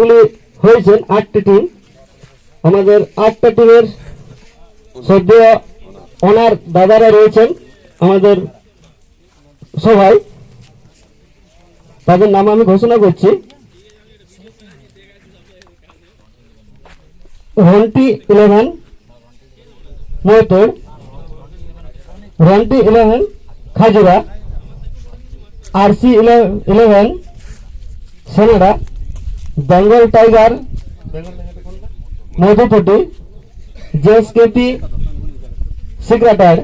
গুলি হয়েছেন আটটি টিম আমাদের আটটা টিমের সদ্য ওনার দাদারা রয়েছেন আমাদের সবাই তাদের নাম আমি ঘোষণা করছি। Ronti eleven motor Ronti eleven, Khajura. RC eleven Senada Bengal tiger Madhupati JSKP, সিক্রেটার,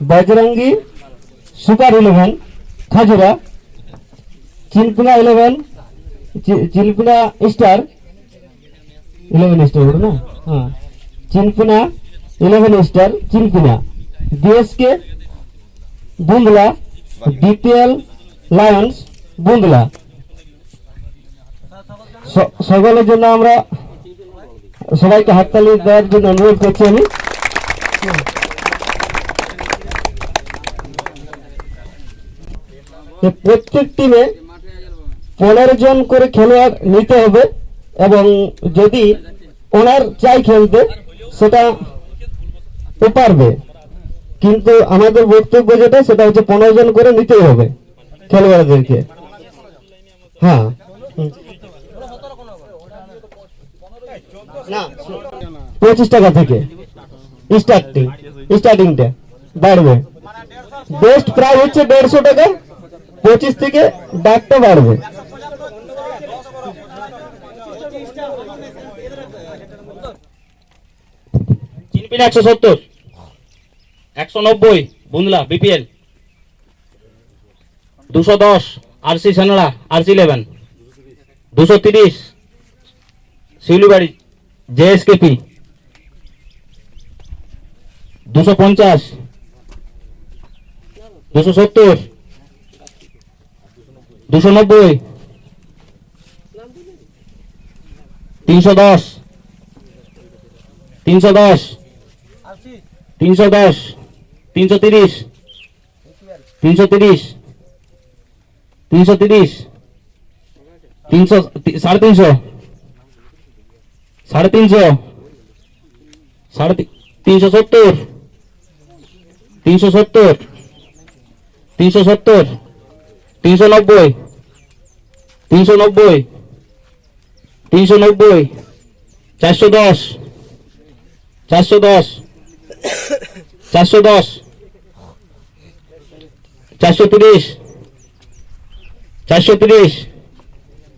Bajrangi, super eleven, Khajura Chilpina eleven Chilpina star, eleven star বলো না? হ্যাঁ। Chilpina eleven star Chilpina DSK, Bundla DPL lions, Bundla. সকলের জন্য আমরা সবাইকে হাততালি দেওয়ার জন্য অনুরোধ করছি আমি। প্রত্যেক টিমে পনেরো জন করে খেলোয়াড় নিতে হবে এবং যদি ওনার চাই খেলতে, সেটা ও পারবে। কিন্তু আমাদের বক্তব্য যেটা, সেটা হচ্ছে পনেরো জন করে নিতেই হবে খেলোয়াড়দেরকে। হ্যাঁ হুম। না পঁচিশ টাকা থেকে। স্টার্টিং স্টার্টিংটা বাড়বে। বেস্ট প্রাইস হচ্ছে দেড়শো টাকা। পঁচিশ থেকে ডাকটা বাড়বে। একশো সত্তর। একশো নব্বই বুন্দলা বিপিএল দুশো দশ আরসি সানড়া আরসি ইলেভেন দুশো তিরিশ শিউলিবাড়ি জেএসকেপি। দুশো পঞ্চাশ। দুশো সত্তর। দুশো নব্বই। তিনশো দশ। তিনশো দশ। তিনশো দশ। তিনশো তিরিশ। তিনশো তিরিশ। তিনশো তিরিশ। তিনশো সাড়ে তিনশো। সাড়ে তিনশো। সাড়ে তিনশো সত্তর। তিনশো সত্তর। তিনশো সত্তর। তিনশো নব্বই। তিনশো নব্বই। তিনশো নব্বই। চারশো দশ। চারশো দশ। চারশো দশ। চারশো তিরিশ। চারশো তিরিশ।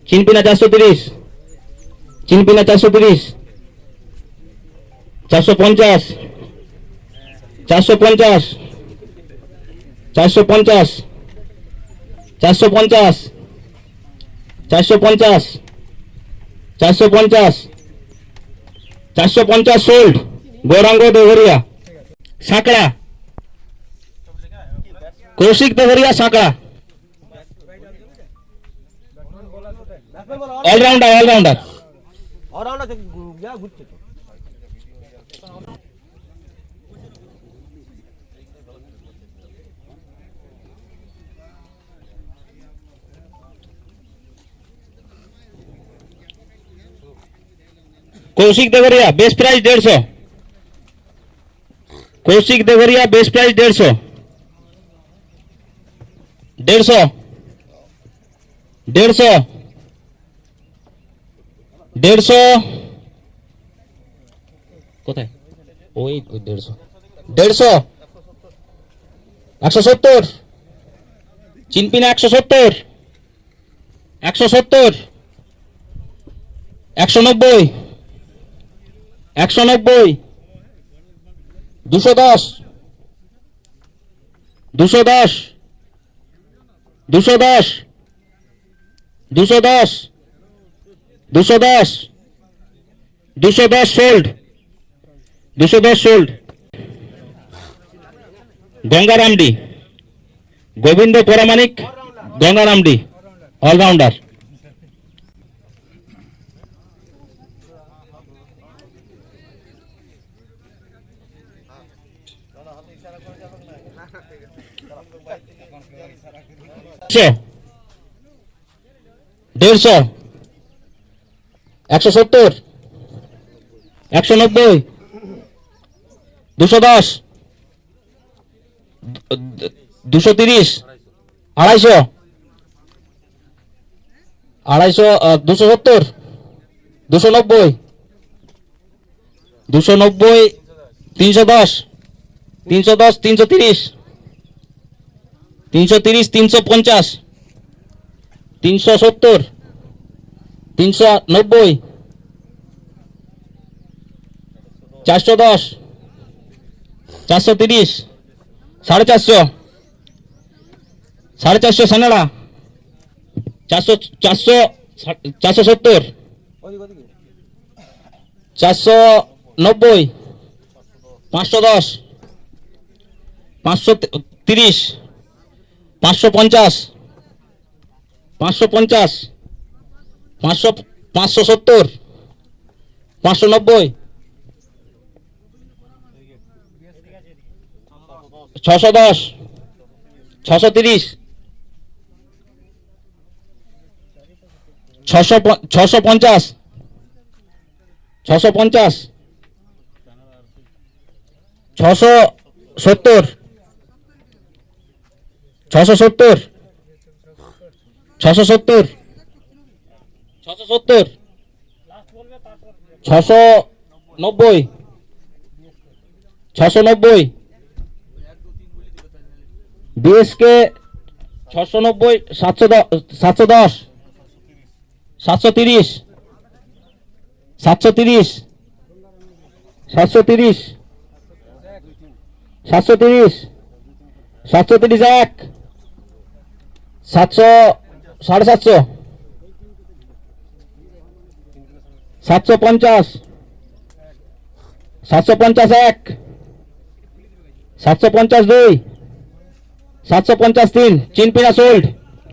চিনপিনা চারশো তিরিশ? চিনপিনা চারশো তিরিশ? চারশো পঞ্চাশ। চারশো পঞ্চাশ। চারশো পঞ্চাশ। চারশো পঞ্চাশ। চারশো পঞ্চাশ। চারশো পঞ্চাশ। চারশো পঞ্চাশ sold Gouranga Dehariya Sankra. Koushik Dehariya Sankra. All-rounder all-rounder Koushik Degaria best price দেড়শো কৌশিক দেগরিয়া বেস্ট প্রাইস দেড়শো দেড়শো দেড়শো দেড়শো। কোথায়? ওই দেড়শো। দেড়শো। একশো সত্তর। চিনপিনা একশো সত্তর। একশো সত্তর। একশো নব্বই। একশো নব্বই। দুশো দশ। দুশো দশ। দুশো দশ। দুশো দশ। দুশো দশ দুশো দশ সোল্ড দুশো দশ সোল্ড গঙ্গারামডি। গোবিন্দ পরামানিক গঙ্গারামডি অলরাউন্ডার দেড়শো দেড়শো। একশো সত্তর, একশো নব্বই, দুশো দশ দুশো তিরিশ, আড়াইশো আড়াইশো দুশো সত্তর, দুশো নব্বই দুশো নব্বই, তিনশো দশ তিনশো দশ, তিনশো তিরিশ তিনশো তিরিশ, তিনশো পঞ্চাশ, তিনশো সত্তর তিনশো নব্বই। চারশো দশ। চারশো তিরিশ। সাড়ে চারশো। সাড়ে চারশো সানেড়া। চারশো চারশো চারশো সত্তর। চারশো নব্বই। পাঁচশো দশ। পাঁচশো তিরিশ। পাঁচশো পঞ্চাশ। পাঁচশো পঞ্চাশ। পাঁচশো পাঁচশো সত্তর, পাঁচশো নব্বই, ছশো দশ, ছশো তিরিশ, ছশো ছশো পঞ্চাশ ছশো পঞ্চাশ, ছশো সত্তর ছশো সত্তর ছশো সত্তর ছশো সত্তর। ছশো নব্বই। ছশো নব্বই। বিএসকে ছশো নব্বই, সাতশো সাতশো দশ। সাতশো তিরিশ। সাতশো তিরিশ। সাতশো তিরিশ। সাতশো তিরিশ। সাতশো তিরিশ এক। সাতশো সাড়ে সাতশো। সাতশো পঞ্চাশ। সাতশো পঞ্চাশ এক। সাতশো পঞ্চাশ দুই। সাতশো পঞ্চাশ তিন। চিন পিনা সোল্ড।